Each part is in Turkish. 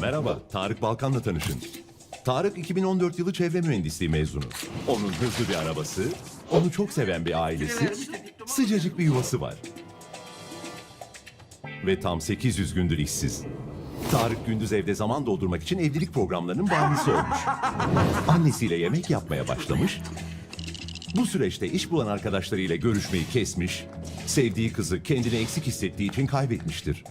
Merhaba, Tarık Balkan'la tanışın. Tarık 2014 yılı çevre mühendisliği mezunu. Onun hızlı bir arabası, onu çok seven bir ailesi, sıcacık bir yuvası var. Ve tam 800 gündür işsiz. Tarık gündüz evde zaman doldurmak için evlilik programlarının bağımlısı olmuş. Annesiyle yemek yapmaya başlamış. Bu süreçte iş bulan arkadaşlarıyla görüşmeyi kesmiş, sevdiği kızı kendini eksik hissettiği için kaybetmiştir.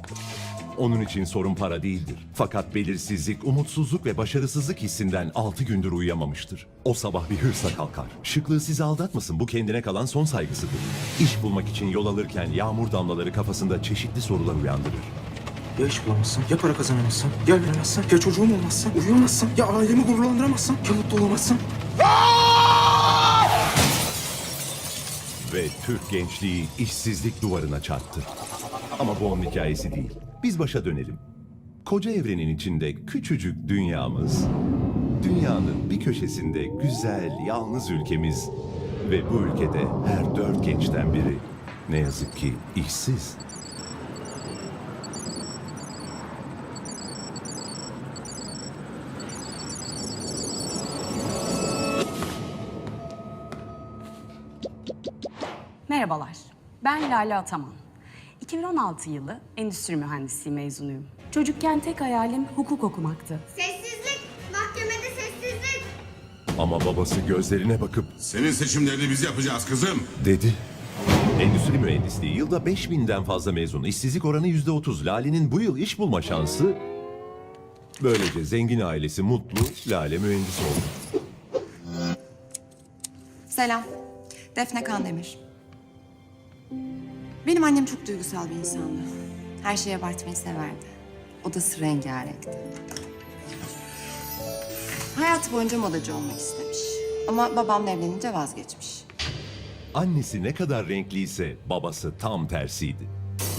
Onun için sorun para değildir. Fakat belirsizlik, umutsuzluk ve başarısızlık hissinden 6 gündür uyuyamamıştır. O sabah bir hırsla kalkar. Şıklığı sizi aldatmasın bu kendine kalan son saygısıdır. İş bulmak için yol alırken yağmur damlaları kafasında çeşitli sorular uyandırır. Ya iş bulamazsın, ya para kazanamazsın, ya evlenemezsin, ya çocuğum olmazsa, uyuyamazsın, ya ailemi gururlandıramazsın, ya mutlu olamazsın. Ve Türk gençliği işsizlik duvarına çarptı. Ama bu onun hikayesi değil. Biz başa dönelim. Koca evrenin içinde küçücük dünyamız, dünyanın bir köşesinde güzel, yalnız ülkemiz ve bu ülkede her dört gençten biri ne yazık ki işsiz. Merhabalar, ben Lale Ataman. 2016 yılı Endüstri Mühendisliği mezunuyum. Çocukken tek hayalim hukuk okumaktı. Sessizlik! Mahkemede sessizlik! Ama babası gözlerine bakıp Senin seçimlerini biz yapacağız kızım. dedi. Endüstri mühendisliği yılda 5000'den fazla mezun. İşsizlik oranı %30. Lale'nin bu yıl iş bulma şansı... Böylece zengin ailesi mutlu, Lale mühendis oldu. Selam. Defne Kandemir. Benim annem çok duygusal bir insandı. Her şeyi abartmayı severdi. Odası rengarenkti. Hayatı boyunca modacı olmak istemiş. Ama babamla evlenince vazgeçmiş. Annesi ne kadar renkliyse babası tam tersiydi.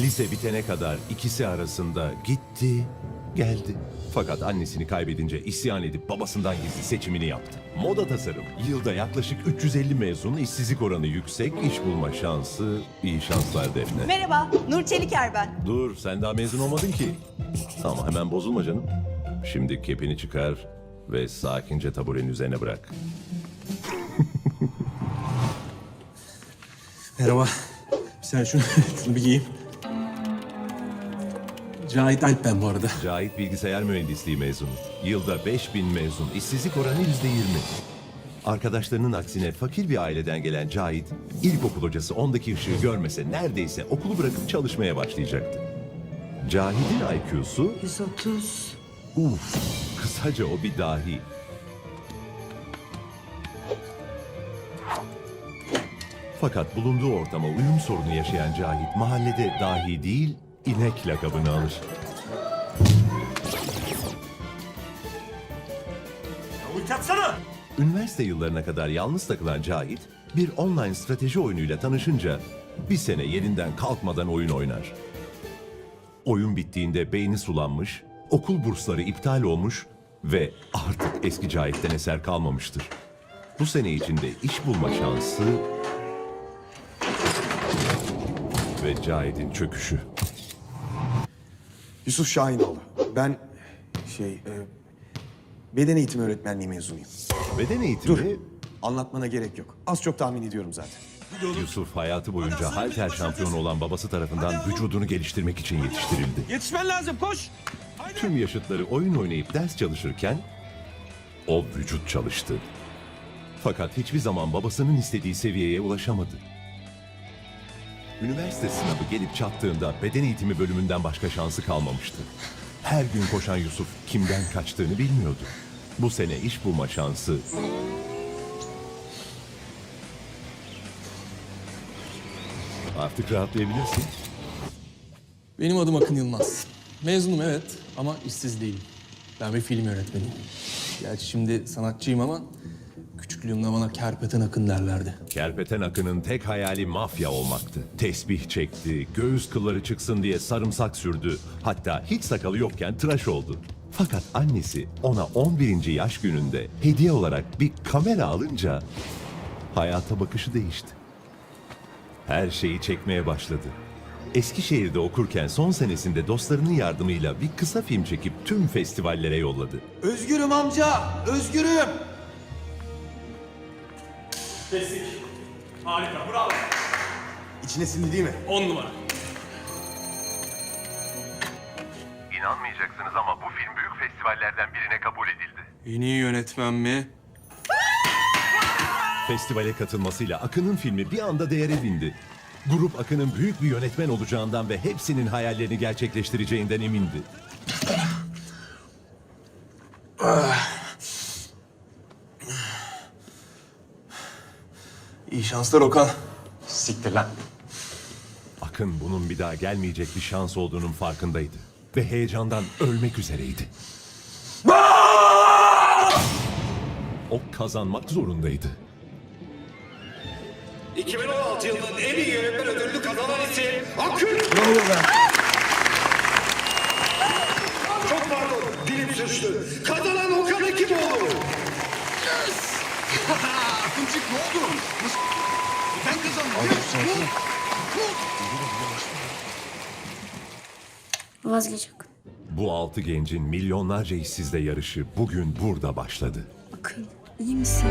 Lise bitene kadar ikisi arasında gitti, geldi. Fakat annesini kaybedince isyan edip babasından gizli seçimini yaptı. Moda tasarım. Yılda yaklaşık 350 mezun, işsizlik oranı yüksek, iş bulma şansı, iyi şanslar Defne. Merhaba, Nur Çeliker ben. Dur, sen daha mezun olmadın ki. Ama hemen bozulma canım. Şimdi kepini çıkar ve sakince taburenin üzerine bırak. Merhaba. Sen şunu, şunu bir giyeyim. Cahit Alp ben bu arada. Cahit bilgisayar mühendisliği mezunu. Yılda 5000 mezun. İşsizlik oranı %20. Arkadaşlarının aksine fakir bir aileden gelen Cahit, ilkokul hocası ondaki ışığı görmese neredeyse okulu bırakıp çalışmaya başlayacaktı. Cahit'in IQ'su 130. Uf, kısaca o bir dahi. Fakat bulunduğu ortama uyum sorunu yaşayan Cahit mahallede dahi değil, inek lakabını alır. Üniversite yıllarına kadar yalnız takılan Cahit, bir online strateji oyunuyla tanışınca bir sene yerinden kalkmadan oyun oynar. Oyun bittiğinde beyni sulanmış, okul bursları iptal olmuş ve artık eski Cahit'ten eser kalmamıştır. Bu sene içinde iş bulma şansı ve Cahit'in çöküşü. Yusuf Şahinoğlu. Ben şey e, beden eğitimi öğretmenliği mezunuyum. Beden eğitimi Dur. Anlatmana gerek yok. Az çok tahmin ediyorum zaten. Yusuf hayatı boyunca halter şampiyonu olan babası tarafından vücudunu geliştirmek için yetiştirildi. Yetişmen lazım koş. Tüm yaşıtları oyun oynayıp ders çalışırken o vücut çalıştı. Fakat hiçbir zaman babasının istediği seviyeye ulaşamadı. Üniversite sınavı gelip çattığında beden eğitimi bölümünden başka şansı kalmamıştı. Her gün koşan Yusuf kimden kaçtığını bilmiyordu. Bu sene iş bulma şansı Artık rahatlayabilirsin. Benim adım Akın Yılmaz. Mezunum evet ama işsiz değilim. Ben bir film yönetmeniyim. Gerçi şimdi sanatçıyım ama küçüklüğümde bana kerpeten Akın derlerdi. Kerpeten Akın'ın tek hayali mafya olmaktı. Tesbih çekti, göğüs kılları çıksın diye sarımsak sürdü. Hatta hiç sakalı yokken tıraş oldu. Fakat annesi ona 11. yaş gününde hediye olarak bir kamera alınca hayata bakışı değişti. Her şeyi çekmeye başladı. Eskişehir'de okurken son senesinde dostlarının yardımıyla bir kısa film çekip tüm festivallere yolladı. Özgürüm amca, özgürüm. Kestik. Harika, bravo. İçine sindi değil mi? On numara. İnanmayacaksınız ama bu film büyük festivallerden birine kabul edildi. En iyi yönetmen mi? Festivale katılmasıyla Akın'ın filmi bir anda değere bindi. Grup Akın'ın büyük bir yönetmen olacağından ve hepsinin hayallerini gerçekleştireceğinden emindi. İyi şanslar Okan. Siktir lan. Akın bunun bir daha gelmeyecek bir şans olduğunun farkındaydı. Ve heyecandan ölmek üzereydi. O kazanmak zorundaydı. 2016 yılının en iyi yönetmen ödülünü kazanan isim Akın. Çok pardon, dilim sürçtü. Kazanan Okan Ekimoğlu. Akıncık ne oldu? Ben kazandım. Vazgeç Akın. Bu altı gencin milyonlarca işsizle yarışı bugün burada başladı. Akın, iyi misin?